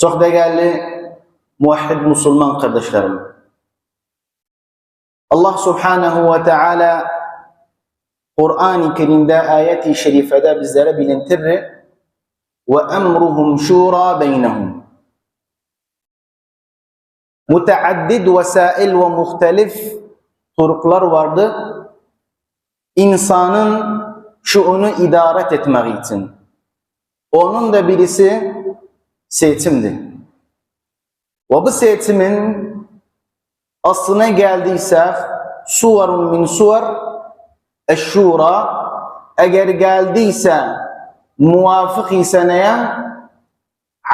Çok değerli muvahhid Müslüman kardeşlerim. Allah Subhanahu ve Teala Kur'an-ı Kerim'de ayet-i şerifede bizlere bilintirir ve emruhum şura beynehum. Müteaddid vesail ve muhtelif turuklar vardı. İnsanın şuunu idaret etmek için. Onun da birisi seçimdi. Ve bu seçimin aslına geldiyse suvarun min suvar eşşura eğer geldiyse muvafık ise neye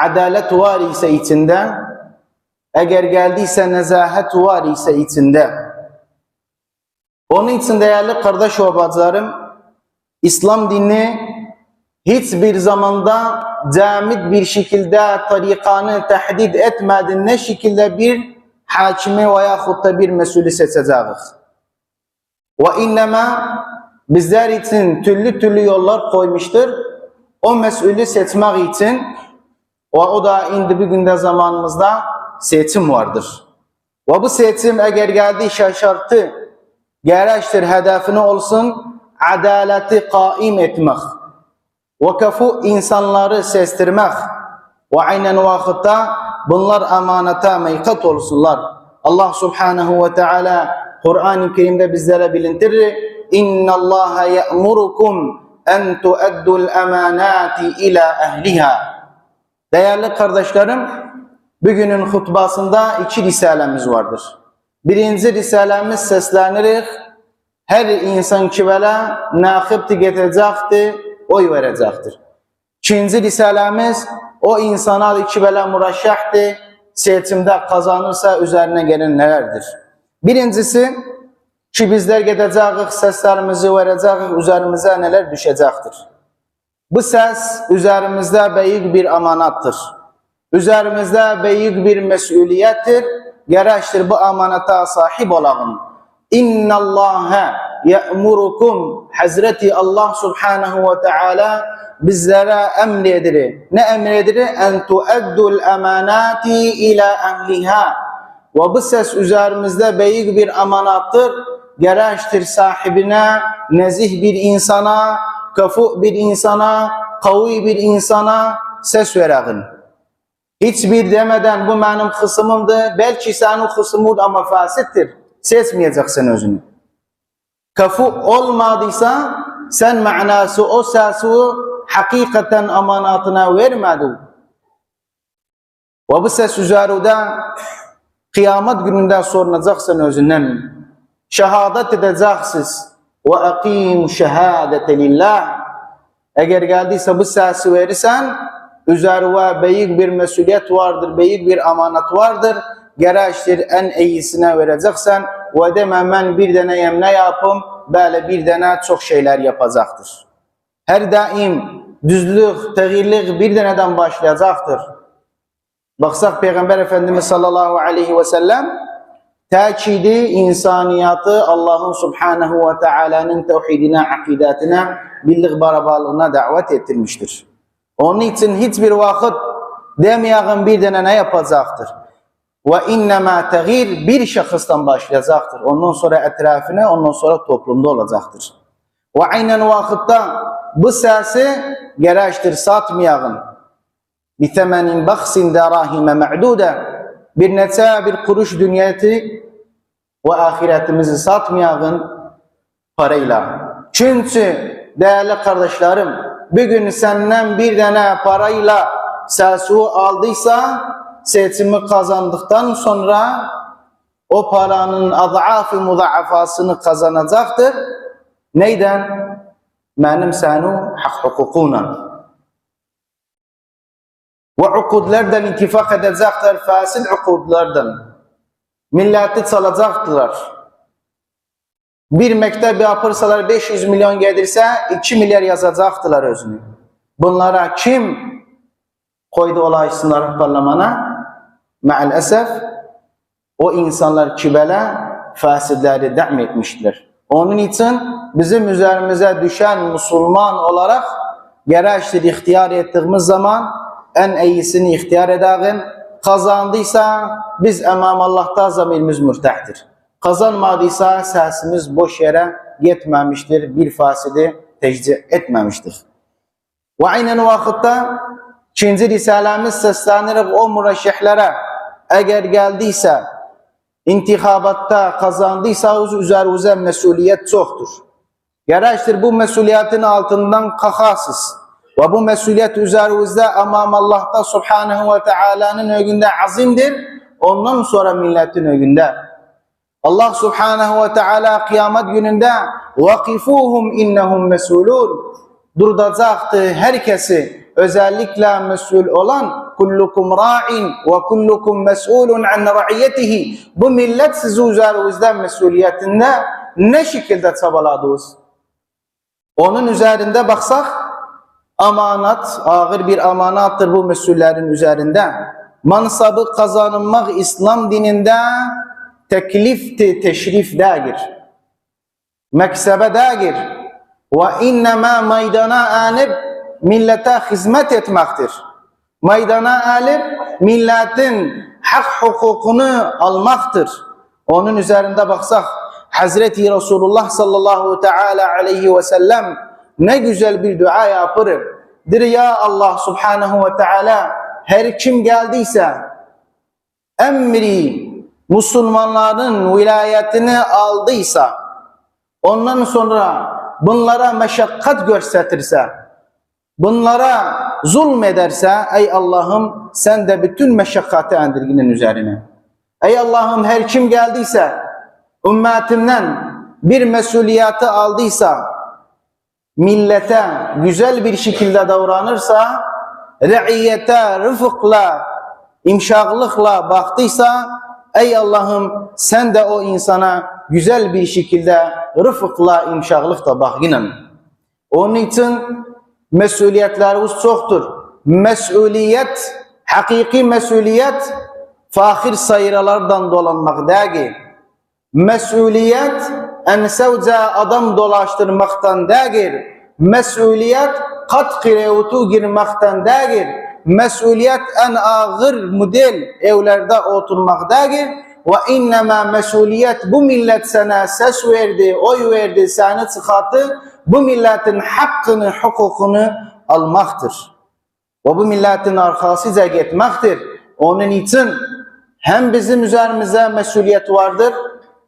adalet var ise içinde eğer geldiyse nezahet var ise içinde onun için değerli kardeş ve bacılarım İslam dini hiçbir zamanda camit bir şekilde tarikanı tehdid etmedi. Ne şekilde bir hakimi veyahut da bir mesulü seçeceğiz. Ve innema bizler için türlü türlü yollar koymuştur. O mesulü seçmek için ve o da indi bir günde zamanımızda seçim vardır. Ve bu seçim eğer geldi şaşartı gereçtir hedefini olsun adaleti kaim etmek ve kafu insanları sestirmek ve aynen vakitte bunlar emanete meykat olsunlar. Allah subhanahu ve teala Kur'an-ı Kerim'de bizlere bilintirir. İnna Allah ya'murukum en tu'addul emanati ila ehliha. Değerli kardeşlerim, bugünün hutbasında iki risalemiz vardır. Birinci risalemiz seslenir. Her insan ki böyle nakipti getirecekti, oy verecektir. İkinci risalemiz o insana ki böyle muraşahtı, seçimde kazanırsa üzerine gelen nelerdir? Birincisi ki bizler gideceğiz, seslerimizi vereceğiz, üzerimize neler düşecektir. Bu ses üzerimizde büyük bir amanattır. Üzerimizde büyük bir mesuliyettir. Gereçtir bu amanata sahip olalım. İnna Allaha ya'murukum Hazreti Allah Subhanahu ve Teala bizlere emredir. Ne emredir? En tuaddul emanati ila ehliha. Ve bu ses üzerimizde büyük bir amanattır. Gereçtir sahibine, nezih bir insana, kafu bir insana, kavi bir insana ses verelim. Hiçbir demeden bu benim kısmımdı. Belki senin kısmın ama fasittir. Seçmeyeceksin özünü. Kafu olmadıysa sen manası o sesi hakikaten amanatına vermedi. Ve bu ses üzerinde kıyamet gününde sorunacaksın özünden. Şehadet edeceksiniz. Ve akim şehadete lillah. Eğer geldiyse bu sesi verirsen üzerine büyük bir mesuliyet vardır, büyük bir amanet vardır. Gereçtir en iyisine vereceksen ve deme ben bir deneyim ne yapım, böyle bir dene çok şeyler yapacaktır. Her daim düzlük, tegirlik bir deneden başlayacaktır. Baksak Peygamber Efendimiz sallallahu aleyhi ve sellem takidi insaniyatı Allah'ın subhanahu ve teala'nın tevhidine, akidatine, birlik barabarlığına davet ettirmiştir. Onun için hiçbir vakit demeyen bir tane ne yapacaktır? Ve innema tegir bir şahıstan başlayacaktır. Ondan sonra etrafına, ondan sonra toplumda olacaktır. Ve aynen vakitte bu sesi gereçtir satmayalım. Bitemenin baksin derahime ma'dude bir neçe bir kuruş dünyatı ve ahiretimizi satmayalım parayla. Çünkü değerli kardeşlerim bugün senden bir tane parayla sesu aldıysa seçimi kazandıktan sonra o paranın adafı muzaafasını kazanacaktır. Neyden? Benim senu hak hukukuna. Ve ukudlerden intifak edecekler, fasil ukudlerden. Milleti çalacaktılar. Bir mektep yapırsalar 500 milyon gelirse 2 milyar yazacaktılar özünü. Bunlara kim koydu olaysınlar parlamena? Maalesef o insanlar kibele fasidleri devam etmişler. Onun için bizim üzerimize düşen Müslüman olarak gereçtir ihtiyar ettiğimiz zaman en iyisini ihtiyar edəğin. Kazandıysa biz emam Allah'ta zamirimiz mürtəhdir. Kazanmadıysa səsimiz boş yere yetmemiştir, bir fasidi tecdi etmemiştir. Ve aynen vakitte ikinci risalemiz seslenirek o mürəşşihlərə eğer geldiyse intixabatta kazandıysa öz üzərinizə məsuliyyət çoxdur. Gərəkdir bu məsuliyyətin altından qalxasınız. Ve bu məsuliyyət üzərinizdə amam Allah'ta Subhanahu ve Taala'nın önündə azimdir. Ondan sonra milletin önündə. Allah Subhanahu ve Teala kıyamet gününde vakifuhum innahum mesulun durduracaktı herkesi özellikle mesul olan kullukum ra'in ve kullukum mesulun an ra'iyetihi bu millet sizi üzerinizden mesuliyetinde ne şekilde çabaladınız? Onun üzerinde baksak amanat, ağır bir amanattır bu mesullerin üzerinde. Mansabı kazanılmak İslam dininde teklifti, teşrif değildir. Meksebe değildir. Ve innema meydana anib millete hizmet etmektir. Meydana alip milletin hak hukukunu almaktır. Onun üzerinde baksak Hazreti Resulullah sallallahu teala aleyhi ve sellem ne güzel bir dua yapır. Dir ya Allah subhanahu ve teala her kim geldiyse emri Müslümanların vilayetini aldıysa ondan sonra bunlara meşakkat göstertirse bunlara zulmederse ey Allah'ım sen de bütün meşakkatı endirginin üzerine. Ey Allah'ım her kim geldiyse ümmetimden bir mesuliyeti aldıysa millete güzel bir şekilde davranırsa re'iyete rıfıkla imşaklıkla baktıysa ey Allah'ım sen de o insana güzel bir şekilde rıfıkla imşaklıkla bak yine. Onun için mesuliyetlerimiz çoktur. Mesuliyet, hakiki mesuliyet fakir sayıralardan dolanmak değil. Mesuliyet ensevce adam dolaştırmaktan değil. Mesuliyet kat kireutu girmekten değil. Mesuliyet en ağır model evlerde oturmak değil. Ve innema mesuliyet bu millet sana ses verdi, oy verdi, seni çıkarttı Bu milletin hakkını, hukukunu almaktır. Ve bu milletin arkasıca gitmektir. Onun için hem bizim üzerimize mesuliyet vardır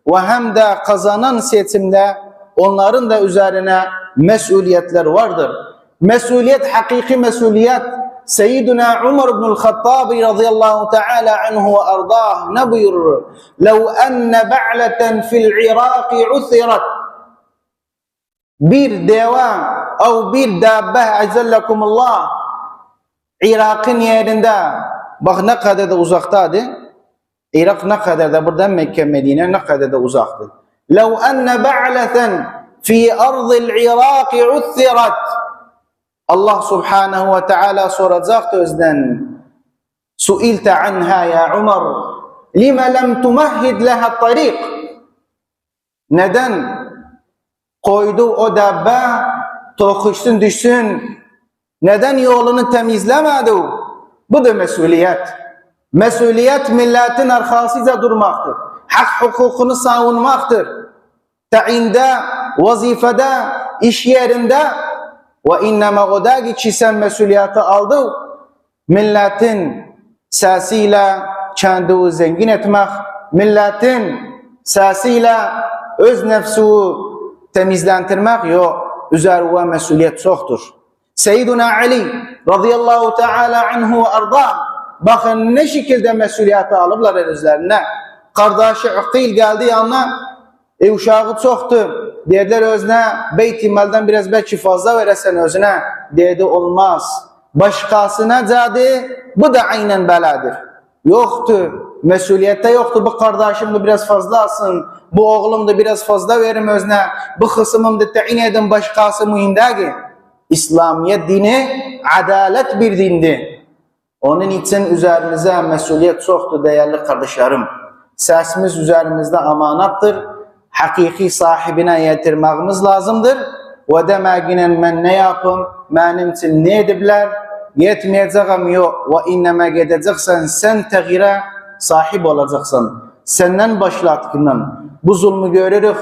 ve hem de kazanan seçimde onların da üzerine mesuliyetler vardır. Mesuliyet, hakiki mesuliyet Seyyidina Umar ibn Khattabi radıyallahu teala anhu ve ardah ne buyurur? لَوْ أَنَّ بَعْلَةً فِي الْعِرَاقِ عُثِرَتْ بير ديوان أو بير دابه عزلكم الله. عراقين يرندا بخ ne ده da uzaktadı عراق ne ده بردن مكة مدينة Medine ده kadar لو أن بعلثا في أرض العراق عثرت. الله سبحانه وتعالى سورة زاقت إذن سئلت عنها يا عمر. لما لم تمهد لها الطريق؟ ندن. Koydu o dabbe tokuşsun düşsün neden yolunu temizlemedi bu da mesuliyet mesuliyet milletin arkasıyla durmaktır hak hukukunu savunmaktır tayinde vazifede iş yerinde ve innema o da ki sen mesuliyeti aldı milletin sesiyle kendini zengin etmek milletin sesiyle öz nefsu temizlentirmek yok üzerine mesuliyet çoktur. Seyyiduna Ali radıyallahu teala anhu ve arda bakın ne şekilde mesuliyeti alıplar üzerine. Kardeşi Akil geldi yanına e uşağı çoktu. Dediler özüne beyt maldan biraz belki fazla veresen özüne. Dedi olmaz. Başkasına cadı bu da aynen beladır. Yoktu. Mesuliyette yoktu. Bu kardeşim de biraz fazla alsın. Bu oğlum da biraz fazla verim özüne. Bu kısmım da tayin edin başkası mühim değil. İslamiyet dini adalet bir dindi. Onun için üzerimize mesuliyet çoktu değerli kardeşlerim. Sesimiz üzerimizde amanattır. Hakiki sahibine yetirmemiz lazımdır. Ve demeginen men ne yapım, benim için ne edibler, yetmeyeceğim yok ve inneme gideceksen sen tegire sahip olacaksın. Senden başlatkından bu zulmü görürük.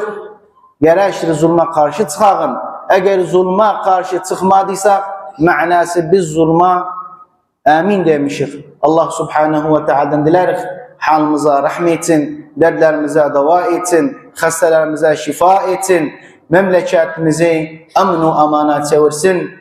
Gerektir zulma karşı çıkağın. Eğer zulma karşı çıkmadıysak manası biz zulma amin demişik. Allah subhanahu ve teala'dan dileriz. Halımıza rahmet etsin, dertlerimize deva etsin, hastalarımıza şifa etsin, memleketimizi amnu amana çevirsin.